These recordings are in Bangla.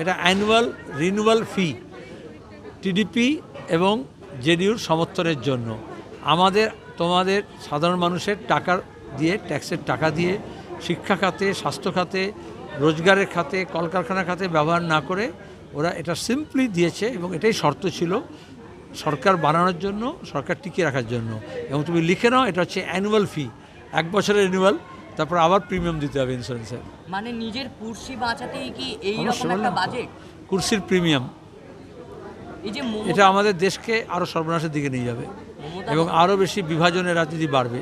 এটা অ্যানুয়াল রিনিউয়াল ফি টিডিপি এবং জেডিউর সমর্থনের জন্য। আমাদের, তোমাদের সাধারণ মানুষের টাকা দিয়ে ট্যাক্সের টাকা দিয়ে, শিক্ষা খাতে, স্বাস্থ্য খাতে, রোজগারের খাতে, কলকারখানা খাতে ব্যবহার না করে ওরা এটা সিম্পলি দিয়েছে এবং এটাই শর্ত ছিল সরকার বানানোর জন্য, সরকার টিকিয়ে রাখার জন্য। এবং তুমি লিখে নাও, এটা হচ্ছে অ্যানুয়াল ফি এক বছরের রিনিউয়াল তারপর আবার প্রিমিয়াম দিতে হবে ইন্স্যুরেন্সের মানে নিজের পুরসি বাঁচাতেই কি এই রকম একটা বাজেট কুর্সির প্রিমিয়াম এই যে এটা আমাদের দেশকে আরও সর্বনাশের দিকে নিয়ে যাবে। এবং আরও বেশি বিভাজনের রাজনীতি বাড়বে।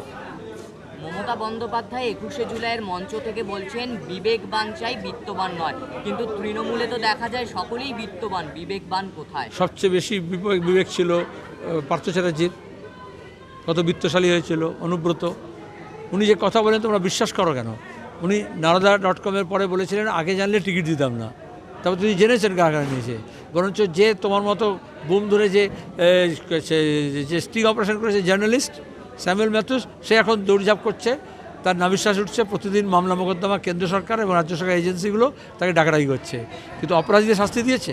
মমতা বন্দ্যোপাধ্যায় একুশে জুলাইয়ের মঞ্চ থেকে বলছেন বিবেকবান চাই বিত্তবান নয়। কিন্তু তৃণমূলে তো দেখা যায় সকলেই বিত্তবান। বিবেকবান কোথায়? সবচেয়ে বেশি বিবেক বিবেক ছিল পার্থ চ্যাটার্জির। কত বিত্তশালী হয়েছিল অনুব্রত। উনি যে কথা বলেন, তোমরা বিশ্বাস করো কেন? উনি নারদা ডট কমের পরে বলেছিলেন, আগে জানলে টিকিট দিতাম না। তারপর তুমি জেনেছেন কারা নিয়েছে। বরঞ্চ যে তোমার মতো বুম ধরে যে যে স্টিং অপারেশন করেছে জার্নালিস্ট স্যামুয়েল ম্যাথুস সে এখন দৌড়ঝাঁপ করছে। তার নাবিশ্বাস উঠছে, প্রতিদিন মামলা মোকদ্দমা কেন্দ্র সরকার এবং রাজ্য সরকার এজেন্সিগুলো তাকে ডাকাডাকি করছে। কিন্তু অপরাধীদের শাস্তি দিয়েছে?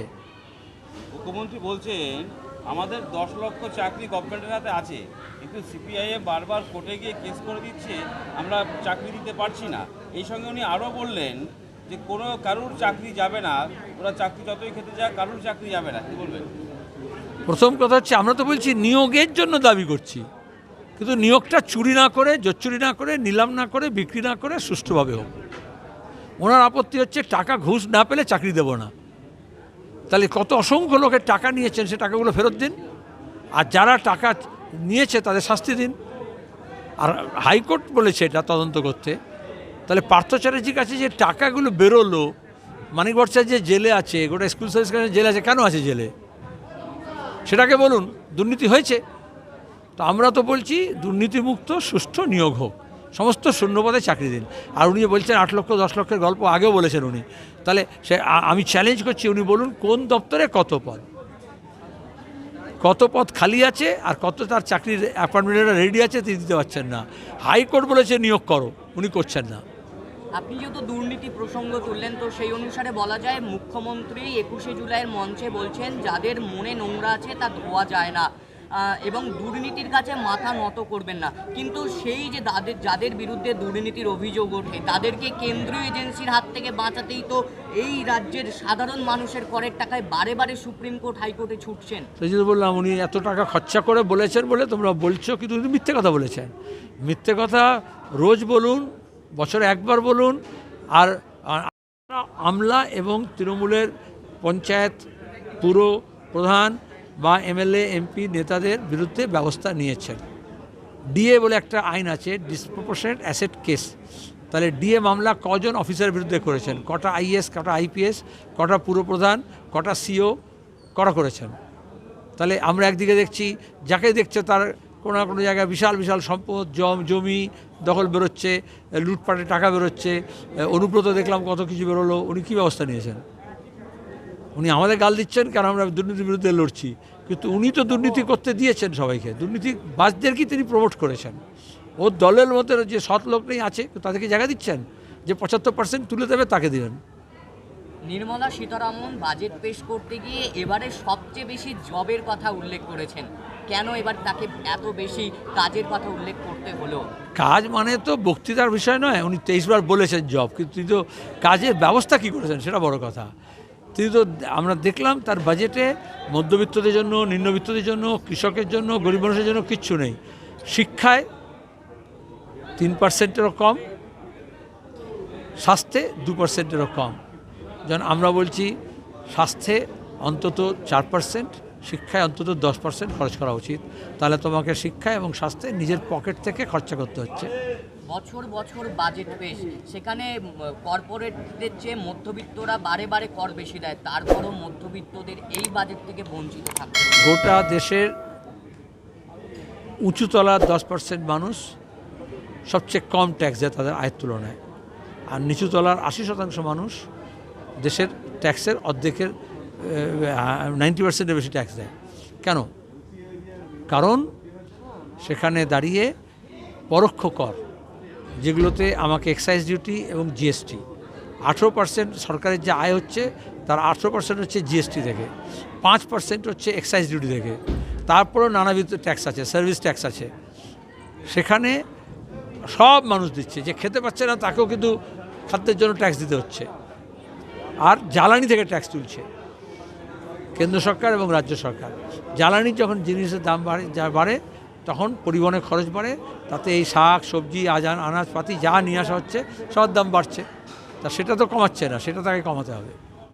মুখ্যমন্ত্রী বলছেন আমাদের দশ লক্ষ চাকরি গভর্নমেন্টের হাতে আছে, কিন্তু সিপিআইএম বারবার কোর্টে গিয়ে কেস করে দিচ্ছে, আমরা চাকরি দিতে পারছি না। এই সঙ্গে উনি আরও বললেন যে, কোনো কারুর চাকরি যাবে না, ওরা চাকরি যতই খেতে যায় কারুর চাকরি যাবে না। কি বলবেন? প্রথম কথা হচ্ছে, আমরা তো বলছি নিয়োগের জন্য দাবি করছি, কিন্তু নিয়োগটা চুরি না করে, জোচ্চুরি না করে, নিলাম না করে, বিক্রি না করে সুষ্ঠুভাবে হোক। ওনার আপত্তি হচ্ছে, টাকা ঘুষ না পেলে চাকরি দেব না। তাহলে কত অসংখ্য লোকের টাকা নিয়েছেন, সে টাকাগুলো ফেরত দিন। আর যারা টাকা নিয়েছে, তাদের শাস্তি দিন। আর হাইকোর্ট বলেছে এটা তদন্ত করতে। তাহলে পার্থ চ্যাটার্জির কাছে যে টাকাগুলো বেরোলো, মানিক যে জেলে আছে, গোটা স্কুল সার্ভিস জেলে আছে, কেন আছে জেলে? সেটাকে বলুন, দুর্নীতি হয়েছে? তো আমরা তো বলছি, দুর্নীতিমুক্ত, সুষ্ঠু নিয়োগ হোক। সমস্ত শূন্যপদে চাকরি দিন। আর উনি বলছেন আট লক্ষ, দশ লক্ষের গল্প আগেও বলেছেন উনি। তাহলে সে আমি চ্যালেঞ্জ করছি, উনি বলুন কোন দপ্তরে কত পদ? কত পদ খালি আছে আর কত তার চাকরির অ্যাপয়েন্টমেন্টের রেডি আছে তিনি দিতে পারছেন না। হাইকোর্ট বলেছে নিয়োগ করো, উনি করছেন না। আপনি যেহেতু দুর্নীতি প্রসঙ্গ তুললেন, তো সেই অনুসারে বলা যায় মুখ্যমন্ত্রী একুশে জুলাইয়ের মঞ্চে বলছেন, যাদের মনে নোংরা আছে তা ধোয়া যায় না। এবং দুর্নীতির কাছে মাথা নত করবেন না। কিন্তু সেই যে তাদের যাদের বিরুদ্ধে দুর্নীতির অভিযোগ ওঠে, তাদেরকে কেন্দ্রীয় এজেন্সির হাত থেকে বাঁচাতেই তো এই রাজ্যের সাধারণ মানুষের করের টাকায় বারে বারে সুপ্রিম কোর্ট হাইকোর্টে ছুটছেন। সেই জন্য বললাম উনি এত টাকা খরচা করে বলেছেন বলে তোমরা বলছো, কিন্তু মিথ্যে কথা বলেছেন। মিথ্যে কথা রোজ বলুন, বছরে একবার বলুন, আর আমলা এবং তৃণমূলের পঞ্চায়েত পুরো প্রধান বা এমএলএ, এমপি নেতাদের বিরুদ্ধে ব্যবস্থা নিয়েছেন। ডিএ বলে একটা আইন আছে ডিসপ্রপোর্শনেট অ্যাসেট কেস তাহলে ডিএ মামলা কজন অফিসারের বিরুদ্ধে করেছেন? কটা আইএস, কটা আইপিএস, কটা পুরপ্রধান কটা সিও, করা করেছেন? তাহলে আমরা একদিকে দেখছি, যাকে দেখছে তার কোনো না কোনো জায়গায় বিশাল বিশাল সম্পদ, জম, জমি দখল বেরোচ্ছে, লুটপাটে টাকা বেরোচ্ছে, অনুব্রত দেখলাম কত কিছু বেরোলো, উনি কী ব্যবস্থা নিয়েছেন? উনি আমাদের গাল দিচ্ছেন কারণ আমরা দুর্নীতির বিরুদ্ধে লড়ছি। কিন্তু উনি তো দুর্নীতি করতে দিয়েছেন সবাইকে। দুর্নীতি বাসদেরকে তিনি প্রমোট করেছেন। ওর দলের মধ্যে যে সৎ লোক নেই আছে তাদেরকে জায়গা দিচ্ছেন? যে পঁচাত্তর পার্সেন্ট তুলে দেবে তাকে দিবেন নির্মলা সীতারামন বাজেট পেশ করতে গিয়ে এবারে সবচেয়ে বেশি জবের কথা উল্লেখ করেছেন। কেন এবার তাকে এত বেশি কাজের কথা উল্লেখ করতে হলো? কাজ মানে তো বক্তৃতার বিষয় নয়। উনি তেইশবার বলেছেন জব কিন্তু তো কাজের ব্যবস্থা কী করেছেন সেটা বড় কথা। তিনি তো আমরা দেখলাম তার বাজেটে মধ্যবিত্তদের জন্য, নিম্নবিত্তদের জন্য, কৃষকের জন্য, গরিব মানুষের জন্য কিচ্ছু নেই। শিক্ষায় তিন পার্সেন্টেরও কম, স্বাস্থ্যে দু পার্সেন্টেরও কম। যেমন আমরা বলছি, স্বাস্থ্যে অন্তত চার পার্সেন্ট শিক্ষায় অন্তত দশ পার্সেন্ট খরচ করা উচিত। তাহলে তোমাকে শিক্ষা এবং স্বাস্থ্যে নিজের পকেট থেকে খরচা করতে হচ্ছে। বছর বছর বাজেট পেশ। সেখানে কর্পোরেটদের চেয়ে মধ্যবিত্তরা বারে বারে কর বেশি দেয়। তারপরও মধ্যবিত্তদের এই বাজেট থেকে বঞ্চিত থাকে গোটা দেশের উঁচুতলার দশ পার্সেন্ট মানুষ সবচেয়ে কম ট্যাক্স দেয় তাদের আয়ের তুলনায়। আর নিচুতলার আশি শতাংশ মানুষ দেশের ট্যাক্সের অর্ধেকের নাইনটি পার্সেন্টের বেশি ট্যাক্স দেয়। কেন? কারণ সেখানে দাঁড়িয়ে পরোক্ষ কর যেগুলোতে আমাকে এক্সাইজ ডিউটি এবং জিএসটি আঠেরো পার্সেন্ট সরকারের যে আয় হচ্ছে, তার আঠেরো পার্সেন্ট হচ্ছে জিএসটি থেকে। পাঁচ পার্সেন্ট হচ্ছে এক্সাইজ ডিউটি থেকে। তারপরেও নানাবিধ ট্যাক্স আছে সার্ভিস ট্যাক্স আছে। সেখানে সব মানুষ দিচ্ছে, যে খেতে পাচ্ছে না, তাকেও কিন্তু খাদ্যের জন্য ট্যাক্স দিতে হচ্ছে। আর জ্বালানি থেকে ট্যাক্স তুলছে। কেন্দ্র সরকার এবং রাজ্য সরকার। জ্বালানির যখন জিনিসের দাম বাড়ে, যা বাড়ে তখন পরিবহনের খরচ বাড়ে, তাতে এই শাক, সবজি আজান আনাজপাতি যা নিয়ে আসা হচ্ছে, সব দাম বাড়ছে। তা সেটা তো কমাচ্ছে না, সেটা তাকে কমাতে হবে।